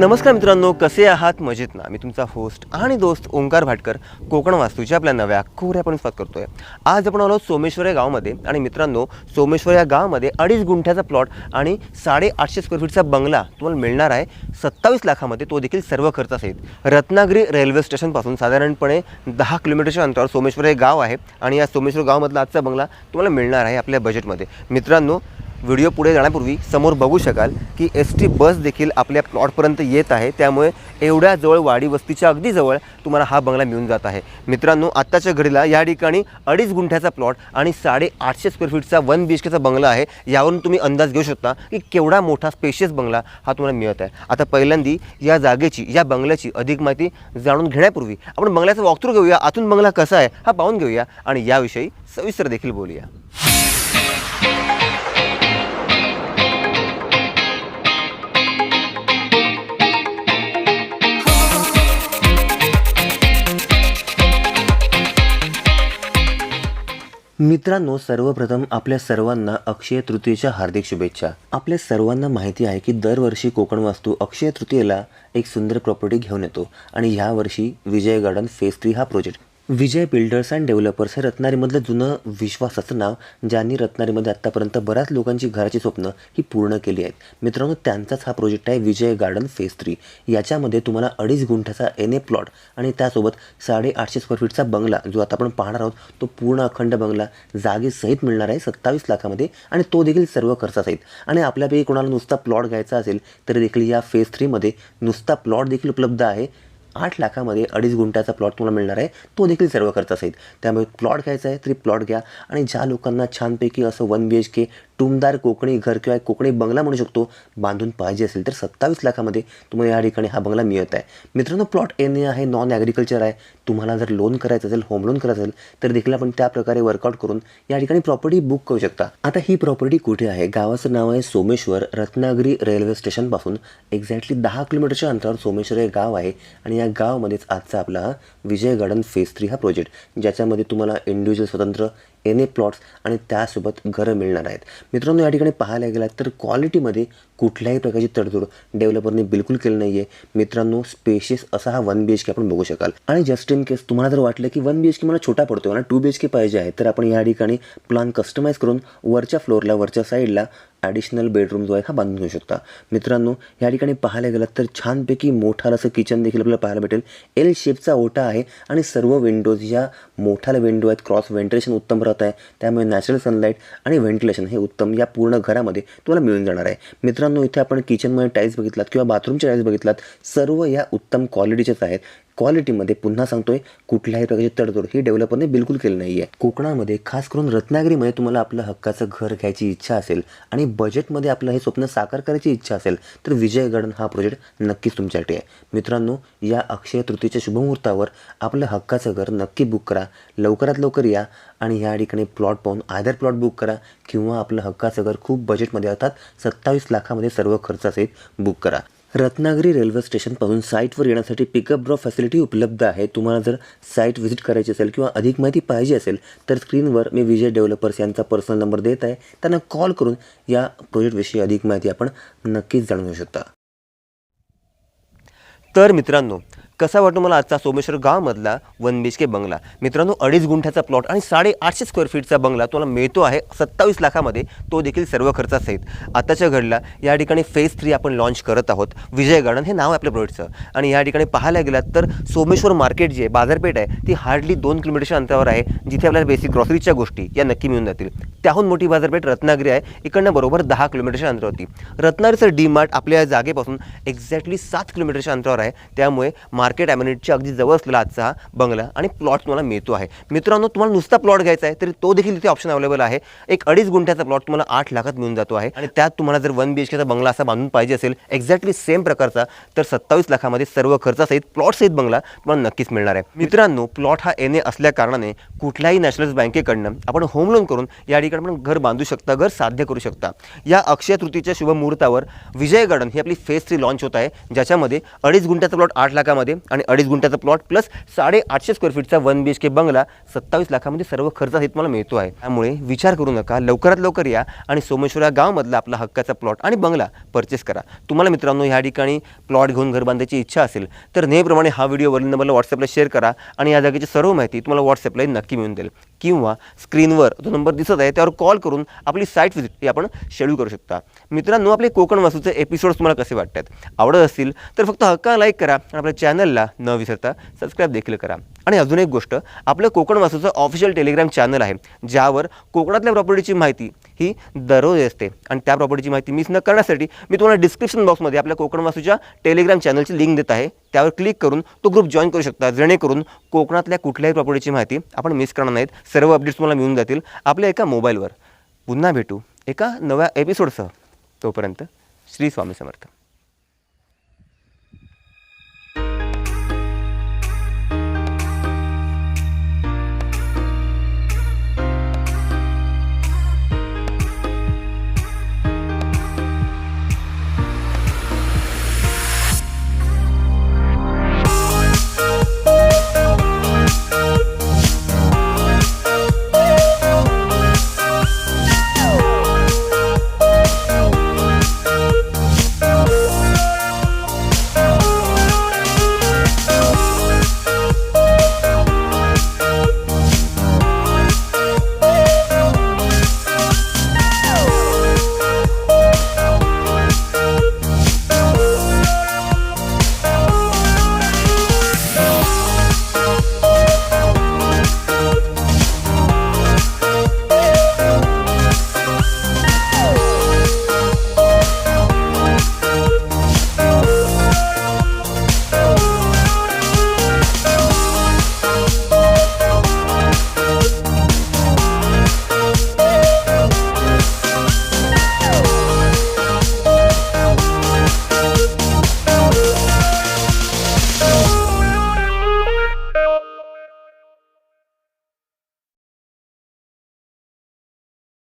नमस्कार मित्रांनो कसे आहात? मजेत ना. मी तुमचा होस्ट आणि दोस्त ओंकार भाटकर कोकण वास्तूच्या आपल्या नव्या कोऱ्यापणे स्वागत करतोय. आज आपण आलो सोमेश्वर या गावामध्ये आणि मित्रांनो सोमेश्वर या गावामध्ये अडीच गुंठ्याचा प्लॉट आणि साडेआठशे स्क्वेअर फीटचा बंगला तुम्हाला मिळणार आहे. सत्तावीस लाखामध्ये तो देखील सर्व खर्चासहित रत्नागिरी रेल्वे स्टेशनपासून साधारणपणे दहा किलोमीटरच्या अंतरावर सोमेश्वर हे गाव आहे आणि या सोमेश्वर गावामधला आजचा बंगला तुम्हाला मिळणार आहे आपल्या बजेटमध्ये मित्रांनो व्हिडिओ पुढे जाण्यापूर्वी समोर बघू शकाल की एस टी बस देखील आपल्या प्लॉटपर्यंत येत आहे. त्यामुळे एवढ्या जवळ वाडी वस्तीच्या अगदी जवळ तुम्हाला हा बंगला मिळून जात आहे. मित्रांनो आत्ताच्या घडीला या ठिकाणी अडीच गुंठ्याचा प्लॉट आणि साडेआठशे स्क्वेअर फीटचा वन बी एच केचा बंगला आहे. यावरून तुम्ही अंदाज घेऊ शकता की केवढा मोठा स्पेशियस बंगला हा तुम्हाला मिळत आहे. आता पहिल्यांदी या जागेची या बंगल्याची अधिक माहिती जाणून घेण्यापूर्वी आपण बंगल्याचा वॉकथ्रू घेऊया. आतून बंगला कसा आहे हा पाहून घेऊया आणि याविषयी सविस्तर देखील बोलूया. मित्रांनो सर्वप्रथम आपल्या सर्वांना अक्षय तृतीयेच्या हार्दिक शुभेच्छा. आपल्या सर्वांना माहिती आहे की दरवर्षी कोकण वास्तू अक्षय तृतीयेला एक सुंदर प्रॉपर्टी घेऊन येतो. आणि ह्यावर्षी विजय गार्डन फेज थ्री हा project Vijay builders and developers हे रत्नारीमधलं जुनं विश्वासाचं नाव ज्यांनी रत्नारीमध्ये आत्तापर्यंत बऱ्याच लोकांची घराची स्वप्न ही पूर्ण केली आहेत. मित्रांनो त्यांचाच हा प्रोजेक्ट आहे विजय गार्डन फेज थ्री याच्यामध्ये तुम्हाला अडीच गुंठ्याचा एन ए प्लॉट आणि त्यासोबत साडेआठशे स्क्वेअर फीटचा बंगला जो आता आपण पाहणार आहोत तो पूर्ण अखंड बंगला जागेसहित मिळणार आहे सत्तावीस लाखामध्ये आणि तो देखील सर्व खर्चासहित. आणि आपल्यापैकी कोणाला नुसता प्लॉट घ्यायचा असेल तरी देखील या फेज थ्रीमध्ये नुसता प्लॉट देखील उपलब्ध आहे. आठ लाखामध्ये अडीच गुंठ्याचा प्लॉट तुम्हाला मिळणार आहे. तो देखील सर्व खर्चासहित त्यामुळे प्लॉट घ्यायचा आहे तरी प्लॉट घ्या. आणि ज्या लोकांना छानपैकी असं वन बी एच के टुमदार कोकणी घर किंवा एक कोकणी बंगला म्हणू शकतो बांधून पाहिजे असेल तर सत्तावीस लाखामध्ये तुम्हाला या ठिकाणी हा बंगला मिळत आहे. मित्रांनो प्लॉट एन ए आहे नॉन ॲग्रिकल्चर आहे. तुम्हाला जर लोन करायचं असेल होम लोन करायचं असेल तर देखील आपण त्या प्रकारे वर्कआउट करून या ठिकाणी प्रॉपर्टी बुक करू शकता. आता ही प्रॉपर्टी कुठे आहे? गावाचं नाव आहे सोमेश्वर रत्नागिरी रेल्वे स्टेशनपासून एक्झॅक्टली दहा किलोमीटरच्या अंतरावर सोमेश्वर हे गाव आहे आणि या गावामध्येच आजचा आपला विजय गार्डन फेज थ्री हा प्रोजेक्ट ज्याच्यामध्ये तुम्हाला इंडिव्हिज्युअल स्वतंत्र एन ए प्लॉट्स आणि त्यासोबत घरं मिळणार आहेत. मित्रांनो या ठिकाणी पाहायला गेलात तर क्वालिटीमध्ये कुठल्याही प्रकारची तडजोड डेव्हलपरने बिलकुल केली नाही आहे मित्रांनो स्पेशियस असा हा वन बी एच के आपण बघू शकाल. आणि जस्ट इन केस तुम्हाला जर वाटलं की वन बी एच के मला छोटा पडतो आणि टू बी एच के पाहिजे आहे तर आपण या ठिकाणी प्लॅन कस्टमाइज करून वरच्या फ्लोअरला वरच्या साईडला ॲडिशनल बेडरूम जो आहे हा बांधून घेऊ शकता. मित्रांनो या ठिकाणी पाहायला गेलं तर छानपैकी मोठा असं किचन देखील आपल्याला पाहायला भेटेल. एल शेपचा ओटा आहे आणि सर्व विंडोज या मोठाला विंडो आहेत क्रॉस व्हेंटिलेशन उत्तम राहत आहे. त्यामुळे नॅचरल सनलाईट आणि व्हेंटिलेशन हे उत्तम या पूर्ण घरामध्ये तुम्हाला मिळून जाणार आहे. मित्रांनो इथे आपण किचनमध्ये टाईल्स बघितलात किंवा बाथरूमचे टाईल्स बघितलात. सर्व या उत्तम क्वालिटीचेच आहेत. क्वालिटीमध्ये पुन्हा सांगतोय कुठल्याही प्रकारची तडजोड ही डेव्हलपरने बिलकुल केली नाही आहे कोकणामध्ये खास करून रत्नागिरीमध्ये तुम्हाला आपलं हक्काचं घर घ्यायची इच्छा असेल आणि बजेटमध्ये आपलं हे स्वप्न साकार करायची इच्छा असेल तर विजय गार्डन हा प्रोजेक्ट नक्कीच तुमच्यासाठी आहे. मित्रांनो या अक्षय तृतीच्या शुभमुहूर्तावर आपलं हक्काचं घर नक्की बुक करा. लवकरात लवकर या आणि या ठिकाणी प्लॉट पाहून आयदर प्लॉट बुक करा किंवा आपलं हक्काचं घर खूप बजेटमध्ये अर्थात सत्तावीस लाखामध्ये सर्व खर्चासहित बुक करा. रत्नागिरी रेल्वे स्टेशनपासून साईटवर येण्यासाठी पिकअप ड्रॉप फॅसिलिटी उपलब्ध आहे. तुम्हाला जर साईट व्हिजिट करायची असेल किंवा अधिक माहिती पाहिजे असेल तर स्क्रीनवर मी विजय डेव्हलपर्स यांचा पर्सनल नंबर देत आहे. त्यांना कॉल करून या प्रोजेक्टविषयी अधिक माहिती आपण नक्कीच जाणून घेऊ शकता. तर मित्रांनो कसा वाटतो मला आजचा सोमेश्वर गावामधला वन बी एच के बंगला? मित्रांनो अडीच गुंठ्याचा प्लॉट आणि साडेआठशे स्क्वेअर फीटचा बंगला तुम्हाला मिळतो आहे सत्तावीस लाखामध्ये. तो देखील सर्व खर्चासहित आताच्या घडला या ठिकाणी फेज थ्री आपण लॉन्च करत आहोत. विजय गार्डन हे नाव आहे आपल्या प्रोजेक्टचं आणि या ठिकाणी पाहायला गेलात तर सोमेश्वर मार्केट जी आहे बाजारपेठ आहे ती हार्डली दोन किलोमीटरच्या अंतरावर आहे जिथे आपल्याला बेसिक ग्रॉसरीच्या गोष्टी या नक्की मिळून जातील. त्याहून मोठी बाजारपेठ रत्नागिरी आहे. इकडनं बरोबर दहा किलोमीटरच्या अंतरावरती रत्नागिरीचं डी मार्ट आपल्या या जागेपासून एक्झॅक्टली सात किलोमीटरच्या अंतरावर आहे. त्यामुळे मार्केट मार्केट ॲम्युनिटच्या अगदी जवळ असलेला आजचा हा बंगला आणि प्लॉट तुम्हाला मिळतो आहे. मित्रांनो तुम्हाला नुसता प्लॉट घ्यायचा आहे तरी तो देखील इथे ऑप्शन अवेलेबल आहे. एक अडीच गुंठ्याचा प्लॉट तुम्हाला आठ लाखात मिळून जातो आहे. आणि त्यात तुम्हाला जर वन बी एच केचा बंगला असा बांधून पाहिजे असेल एक्झॅक्टली सेम प्रकारचा तर सत्तावीस लाखामध्ये सर्व खर्चासहित प्लॉटसहित बंगला तुम्हाला नक्कीच मिळणार आहे. मित्रांनो प्लॉट हा एन ए असल्या कारणाने कुठल्याही नॅशनल बँकेकडनं आपण होम लोन करून या ठिकाणी आपण घर बांधू शकता घर साध्य करू शकता. या अक्षय तृतीच्या शुभमुहूर्तावर विजय गार्डन ही आपली फेज थ्री लॉन्च होत आहे ज्याच्यामध्ये अडीच गुंठ्याचा प्लॉट आठ लाखामध्ये आणि अडीच गुंठ्याचा प्लॉट प्लस साडे आठशे स्क्वेअर फीटचा वन बी एच के बंगला सत्तावीस लाखामध्ये सर्व खर्च हे तुम्हाला मिळतो आहे. त्यामुळे विचार करू नका लवकरात लवकर या आणि सोमेश्वर या गावामधला आपला हक्काचा प्लॉट आणि बंगला परचेस करा. तुम्हाला मित्रांनो ह्या ठिकाणी प्लॉट घेऊन घर बांधायची इच्छा असेल तर नेहमीप्रमाणे हा व्हिडिओ वरील नंबरला व्हॉट्सअपला शेअर करा आणि या जागेची सर्व माहिती तुम्हाला व्हॉट्सअपलाही नक्की मिळून जाईल किंवा स्क्रीनवर जो नंबर दिसत आहे त्यावर कॉल करून आपली साईट व्हिजिट ही आपण शेड्यूल करू शकता. मित्रांनो आपले कोकण वासूचे एपिसोड्स तुम्हाला कसे वाटतात? आवडत असतील तर फक्त हक्का लाईक करा आणि आपल्या चॅनलला न विसरता सबस्क्राईब देखील करा. आणि अजून एक गोष्ट आपलं कोकण वासूचं ऑफिशियल टेलिग्राम चॅनल आहे ज्यावर कोकणातल्या प्रॉपर्टीची माहिती ही दररोज असते. आणि त्या प्रॉपर्टीची माहिती मिस न करण्यासाठी मी तुम्हाला डिस्क्रिप्शन बॉक्समध्ये आपल्या कोकण वासूच्या टेलिग्राम चॅनलची लिंक देत आहे. त्यावर क्लिक करून तो ग्रुप जॉईन करू शकता. जेणेकरून कोकणातल्या कुठल्याही प्रॉपर्टीची माहिती आपण मिस करणार नाहीत. सर्व अपडेट्स तुम्हाला मिळून जातील आपल्या एका मोबाईलवर पुन्हा भेटू एका नव्या एपिसोडसह तोपर्यंत श्री स्वामी समर्थ.